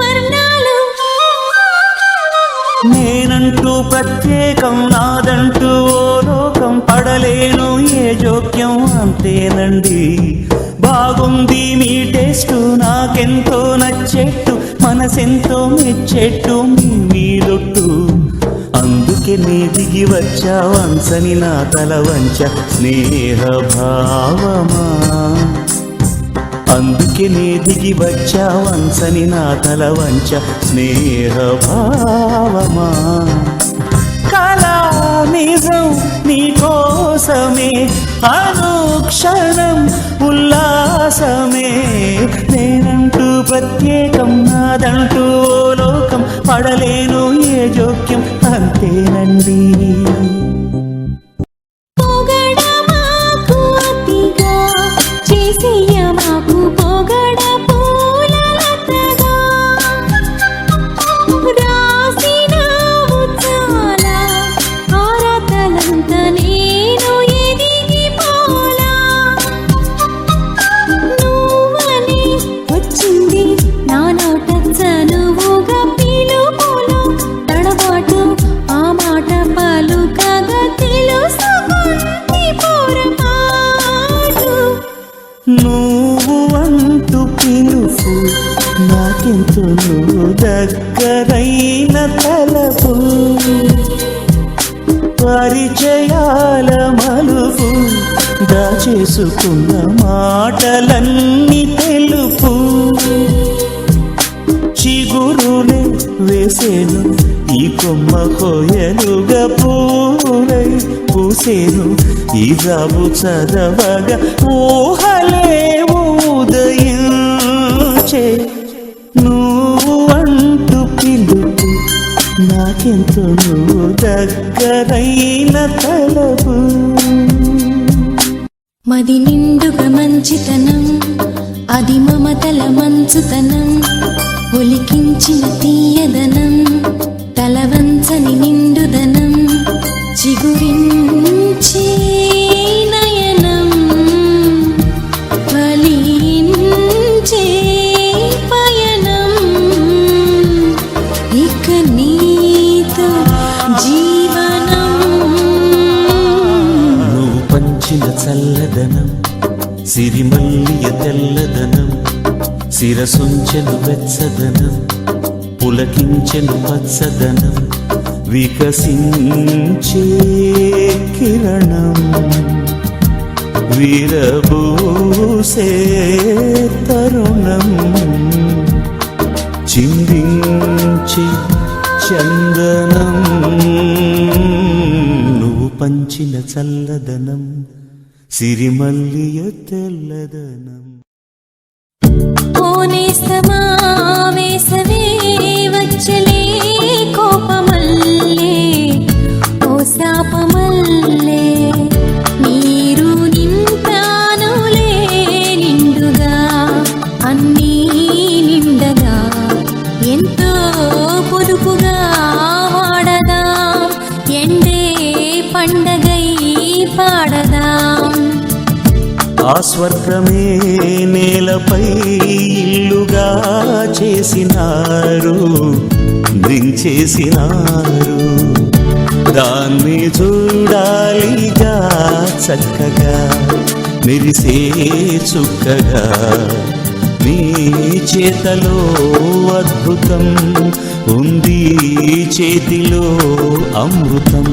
వర్ణాలు నేనంటూ ప్రత్యేకం నాదంటూ ఓ లోకం. పడలేను ఏ జోక్యం అంతేనండి. బాగుంది మీ టేస్ట్ నాకెంతో నచ్చే మనసెంతో మెచ్చెట్టు మీ మీదొట్టు. అందుకే నీ దిగి వచ్చా వంశని నా తల వంచ స్నేహ భావమా అందుకే నే దిగి వచ్చా వంశని నా తల వంచ స్నేహ భావమా కళా నిజం నీ కోసమే అనుక్షణం ఉల్లాసమే నేనంటూ ప్రత్యేకం నాదంటూ ఓ లోకం పడలేను ఏ జోక్యం అంతేనండి. నాకెంతో దగ్గరైన తలపు. పరిచయాల మలుపు దాచేసుకున్న మాటలన్నీ తెలుపు. చిగురులే వేసేను ఈ కొమ్మ కోయలుగా పూరై పూసేను ఈ జాబు చదవగా ఊహలే ఉదయించే నాకెంతో నువ్వు దగ్గరైన తలపు. మది నిండుగా మంచితనం అది మమతల మంచుతనం ఒలికించిన తీయదనం తలవంచని నిండుదనం చిగురించే శిరసుంచెను వెచ్చదనం పులకించెను పచ్చదనం వికసించే కిరణం. వీరభూసే తరుణం చిందించి చందనం. నువ్వు పంచిన చల్లదనం సిరిమల్లియ తెల్లదనం. ఓనేస్తమా వేసవే వచ్చలే కోపమల్లే ఓ శాపమల్లే. ఆ స్వర్గమే నేలపై ఇల్లుగా చేసినారు దించేసినారు. దాన్ని చూడాలిగా చక్కగా మెరిసే చుక్కగా. నీ చేతలో అద్భుతం ఉంది చేతిలో అమృతం.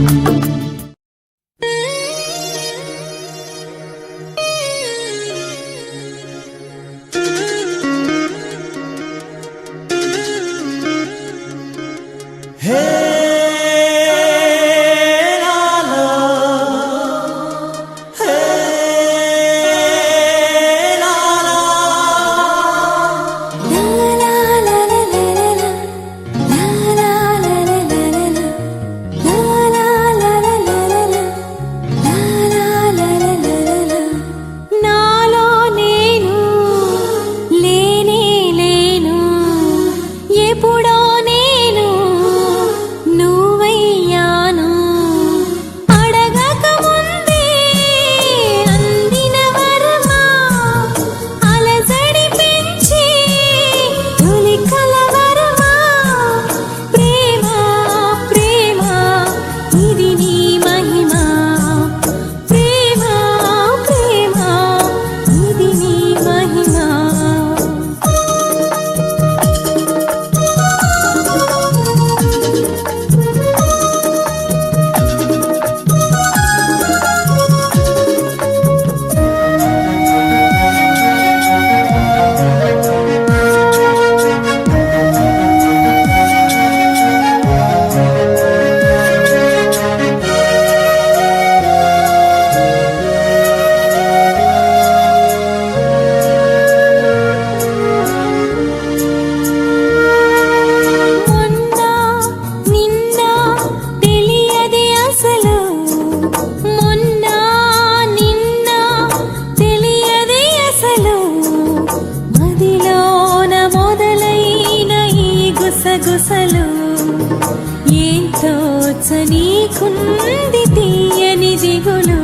నీకుంది తీయని దిగులు.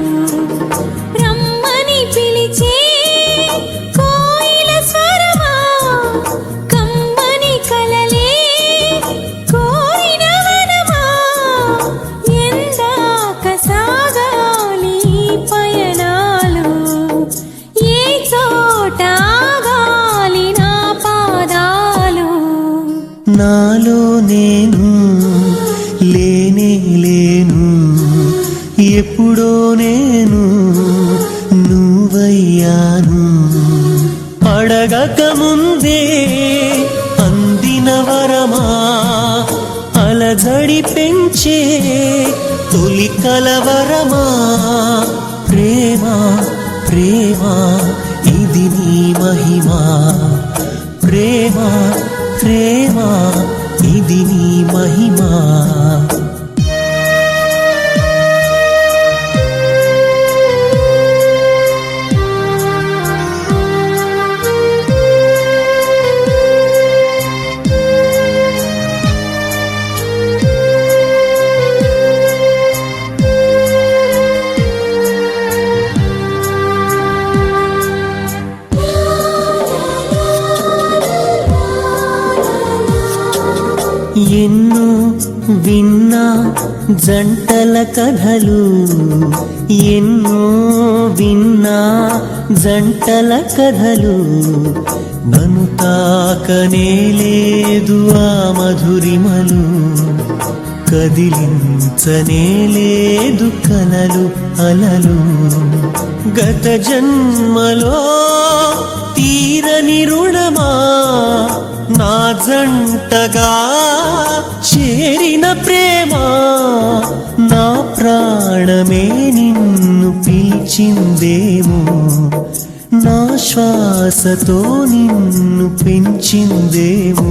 రమ్మని పిలిచే కోయిల స్వరమా? కమ్మని కలలే కోరిన వనమా? ఎందాక సాగాలి పయనాలు. ఏ చోట ఆగాలి నా పాదాలు? నాలో నేను పెంచే తొలి కలవరమా? ప్రేమ ప్రేమ ఇది నీ మహిమా? ప్రేమ ప్రేమ ఇది నీ మహిమా? ఎన్నో విన్నా జంటల కథలు ఎన్నో విన్నా జంటల కథలు. నను తాకనే లేదు ఆ మధురిమలు కదిలించనే లేదు కలలు అలలు. గత జన్మలో తీరని రుణమా నా జంటగా చేరిన ప్రేమ నా ప్రాణమే నిన్ను పిలిచిందేమో నా శ్వాసతో నిన్ను పెంచిందేమో.